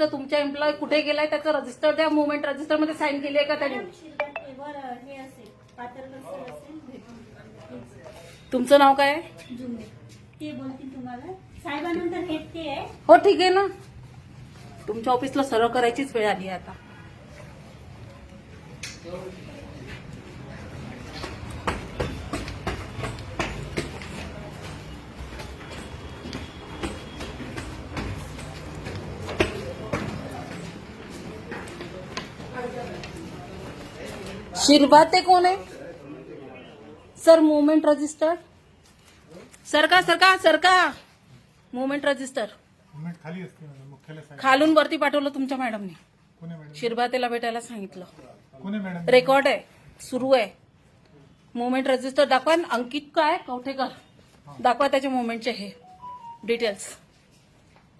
तुमच्या एम्प्लॉय कुठे गेलाय त्याचं रजिस्टर द्या मुवमेंट रजिस्टरमध्ये साईन केली आहे का त्यांनी? तुमचं नाव काय हो ठीक आहे ना. तुमच्या ऑफिसला सर्व करायचीच वेळ आली आता. शिरभाते कोण आहे? सर मुवमेंट रजिस्टर सरका सरका सरका. मुवमेंट रजिस्टर खाली असते खालून वरती पाठवलं तुमच्या मॅडमने शिरभातेला भेटायला सांगितलं. रेकॉर्ड आहे. सुरू आहे. मुवमेंट रजिस्टर दाखवा अंकित काय? कवठेकर. दाखवा त्याच्या मुवमेंटचे हे. डिटेल्स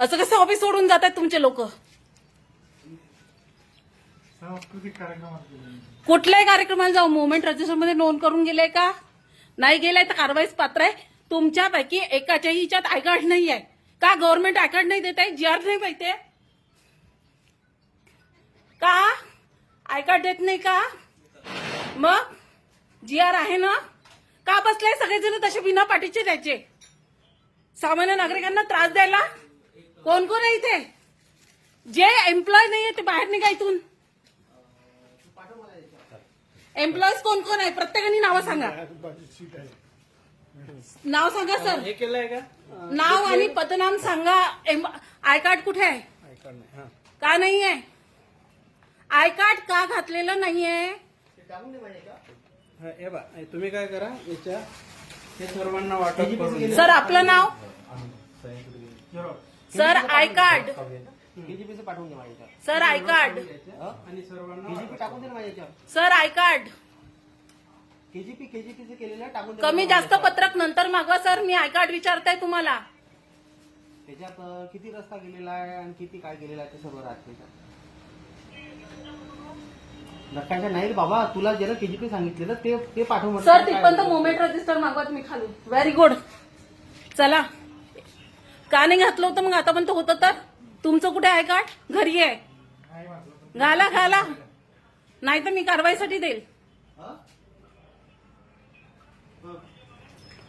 असं कसं ऑफिस सोडून जात आहेत तुमचे लोक? सांस्कृतिक कार्यक्रमात गेले कुठल्याही कार्यक्रमाला जाऊ. मुवमेंट रजिस्टरमध्ये नोंद करून गेले का? नाही गेलाय तर कारवाईच पात्र आहे. तुमच्यापैकी एकाच्याही हिच्यात आय कार्ड नाही आहे. का गव्हर्नमेंट आय कार्ड नाही देत आहे? जी आर नाही पाहिजे का? आय कार्ड देत नाही का? मग? जी आर आहे ना? का बसले सगळेजण तसे बिना पाठीचे द्यायचे सामान्य नागरिकांना त्रास द्यायला? कोण कोण आहे इथे? जे एम्प्लॉय नाहीये ते बाहेर निघा इथून. एम्प्लॉईज कोण कोण आहे? प्रत्येकाने नावं सांगा. नाव सांगा सर हे केलंय का? नाव आणि पदनाम सांगा. आय कार्ड कुठे आहे? नाही का नाही आहे? आय कार्ड का घातलेलं नाहीये हा, हे बा हे तुम्ही काय करा याच्या हे सर्वांना वाटप करून द्या. सर आपलं नाव? Sir I card. केजीपीचं पाठवून दे माझ्या सर आय कार्ड आणि सर्वांना केजीपी टाकून दे ना माझ्या याच्यावर सर आय कार्ड केजीपी केजीपीचं केलेलं टाकून दे कमी जास्त याच्यावर. पत्रक नंतर मागवा सर. मी आय कार्ड विचारताय तुम्हाला. त्याच्यात अं, किती रस्ता गेलेला आहे आणि किती काय गेलेला आहे ते सर्व राहते नकाशा नाही रे बाबा. तुला ज्याला केजीपी सांगितलेलं ते ते पाठव म्हटलं. सर काय तिथपर्यंत आहे? मुवमेंट रजिस्टर मागवा तुम्ही खाली. व्हेरी गुड चला. का नाही घातलं होतं मग आतापर्यंत होतं तर? तुमचं कुठे आहे का घरी आहे. घाला घाला. नाही तर मी कारवाईसाठी देईल.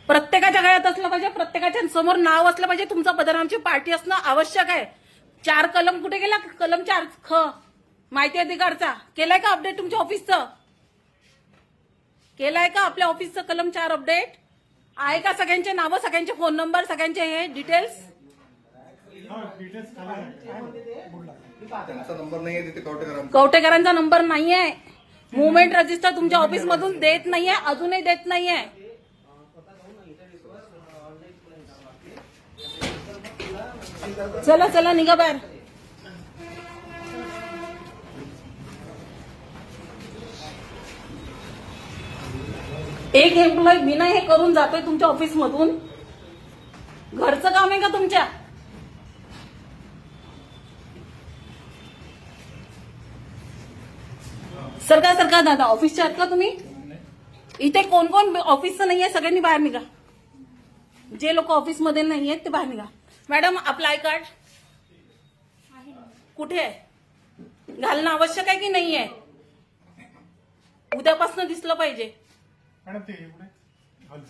प्रत्येकाच्या गळ्यात असलं पाहिजे प्रत्येकाच्या समोर नाव असलं पाहिजे. तुमचं बदनामची पार्टी असणं आवश्यक आहे. चार कलम कुठे गेला? कलम चार ख. माहिती अधिकारचा. केलाय का अपडेट तुमच्या ऑफिसचं केलाय का आपल्या ऑफिसचं कलम चार अपडेट आहे का सगळ्यांचे नावं सगळ्यांचे फोन नंबर सगळ्यांचे हे डिटेल्स आहे. आहे नंबर नाहीये तिथे कवटेकरांचा कवटेकरांचा नंबर नाहीये. मुवमेंट रजिस्टर तुमच्या ऑफिस मधून देत नाहीये अजूनही देत नाहीये. चला चला निघा बाहेर. एक एम्प्लॉय बिना हे करून जातोय तुमच्या ऑफिस मधून. घरचं काम आहे का तुमच्या? सरकार सरकार दादा ऑफिसचे आहात का तुम्ही? इथे कोण कोण? ऑफिसचं नाहीये सगळ्यांनी बाहेर निघा. जे लोक ऑफिसमध्ये नाही आहेत ते बाहेर निघा. मॅडम आपलं आय कार्ड कुठे आहे? घालणं आवश्यक आहे की नाही आहे उद्यापासून दिसलं पाहिजे.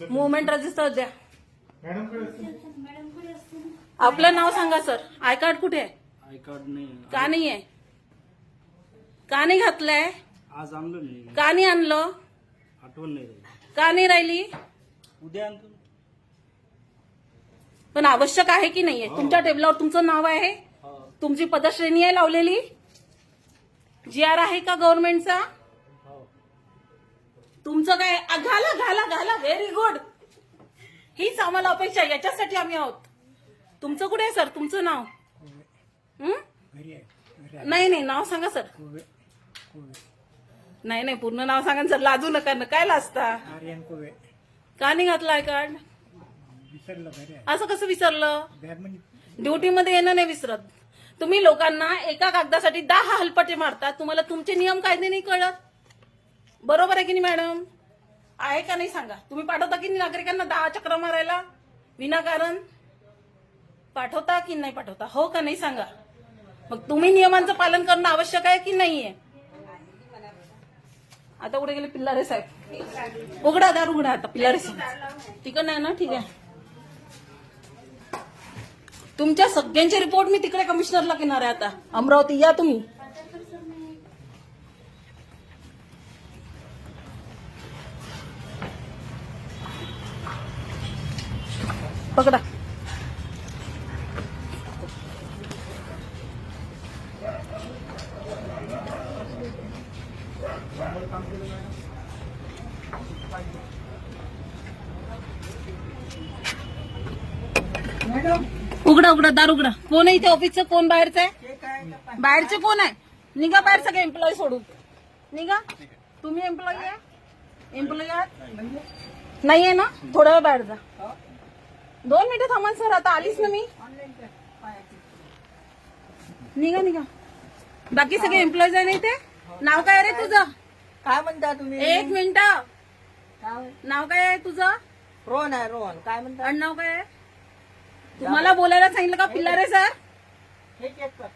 मुवमेंट रजिस्टर द्या. आपलं नाव सांगा सर. आय कार्ड कुठे आहे? आय कार्ड नाही. का नाही आहे का नाही घातलंय? आज आणलं नाही. का नाही आणलं? आठवण नाही राहिली. का नाही राहिली? उद्या आणतो पण आवश्यक आहे की नाहीये? तुमच्या टेबलावर तुमचं नाव आहे? हो. तुमची पदश्रेणी आहे लावलेली? जी आर आहे का गव्हर्नमेंटचा? हो. तुमचं काय? आ, घाला घाला घाला. व्हेरी गुड हीच आम्हाला अपेक्षा आहे. याच्यासाठी आम्ही आहोत. तुमचं कुठे आहे सर? तुमचं नाव? हं? नाही नाही. नाव सांगा सर. नाही नाही पूर्ण नाव सांगा ना सर लाजू नका ना. काय लाजता? आर्यन कोवे. का नाही घातलाय कार्ड विसरलं घरी असं कसं विसरलं? ड्युटीमध्ये येणं नाही विसरत. तुम्ही लोकांना एका कागदासाठी दहा हलपटे मारता. तुम्हाला तुमचे नियम कायदे नाही कळत. बरोबर आहे की नाही मॅडम? आहे का नाही सांगा. तुम्ही पाठवता की नाही नागरिकांना दहा चक्र मारायला? विनाकारण? पाठवता की नाही पाठवता? हो का नाही सांगा. मग तुम्ही नियमांचं पालन करणं आवश्यक आहे की नाहीये? आता कुठे गेले? पिल्लारे साहेब. उघडा दार उघडा आता पिल्लारे साहेब. तिकडं नाही ना? ठीक आहे. तुमच्या सगळ्यांचे रिपोर्ट मी तिकडे कमिशनरला घेणार आहे आता. अमरावती या तुम्ही. पकडा. उघडा उघडा दार उघडा. कोण आहे इथे ऑफिसचं कोण बाहेरचं आहे? बाहेरचे कोण आहे? निघा बाहेर सगळे एम्प्लॉई सोडून. निघा. तुम्ही एम्प्लॉई आहे? एम्प्लॉई आहात? नाही आहे ना? थोडा वेळ बाहेर जा. दोन मिनिटं थांबा सर. आता आलीच ना मी. निघा निघा. बाकी सगळे एम्प्लॉईज आहे ना इथे? नाव काय रे तुझं? काय म्हणता तुम्ही? एक मिनिट. काय? नाव काय आहे तुझं? रोहन आहे रोहन. काय म्हणता? नाव काय आहे? तुम्हाला बोलायला सांगितलं का पिल्लारे सर? हे चेक कर.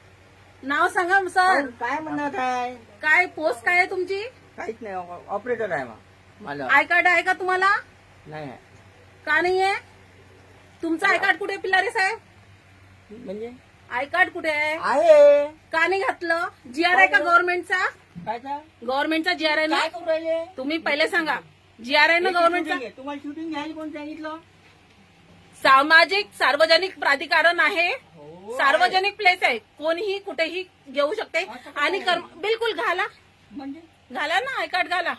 नाव सांगा सर. काय म्हणत आहे काय पोस्ट काय आहे तुमची? काहीच नाही ऑपरेटर आहे मला. आय कार्ड आहे का तुम्हाला? नाही आहे. का नाही आहे? तुमचं आय कार्ड कुठे आहे, पिल्लारे साहेब? म्हणजे? आय कार्ड कुठे आहे? आहे. का नाही घातलं? जी आर आहे का गव्हर्नमेंटचा गव्हर्नमेंटचा जी आर आहे ना? तुम्ही पहिले सांगा. जी आर आहे ना गव्हर्नमेंटचा? शूटिंग आहे. तुम्हाला शूटिंग घ्यायला कोण सांगितलं? सामाजिक सार्वजनिक प्राधिकरण आहे. सार्वजनिक प्लेस आहे. कोणीही कुठेही घेऊ शकते. आणि कर्म- बिलकुल घाला. म्हणजे? घाला ना आय कार्ड घाला.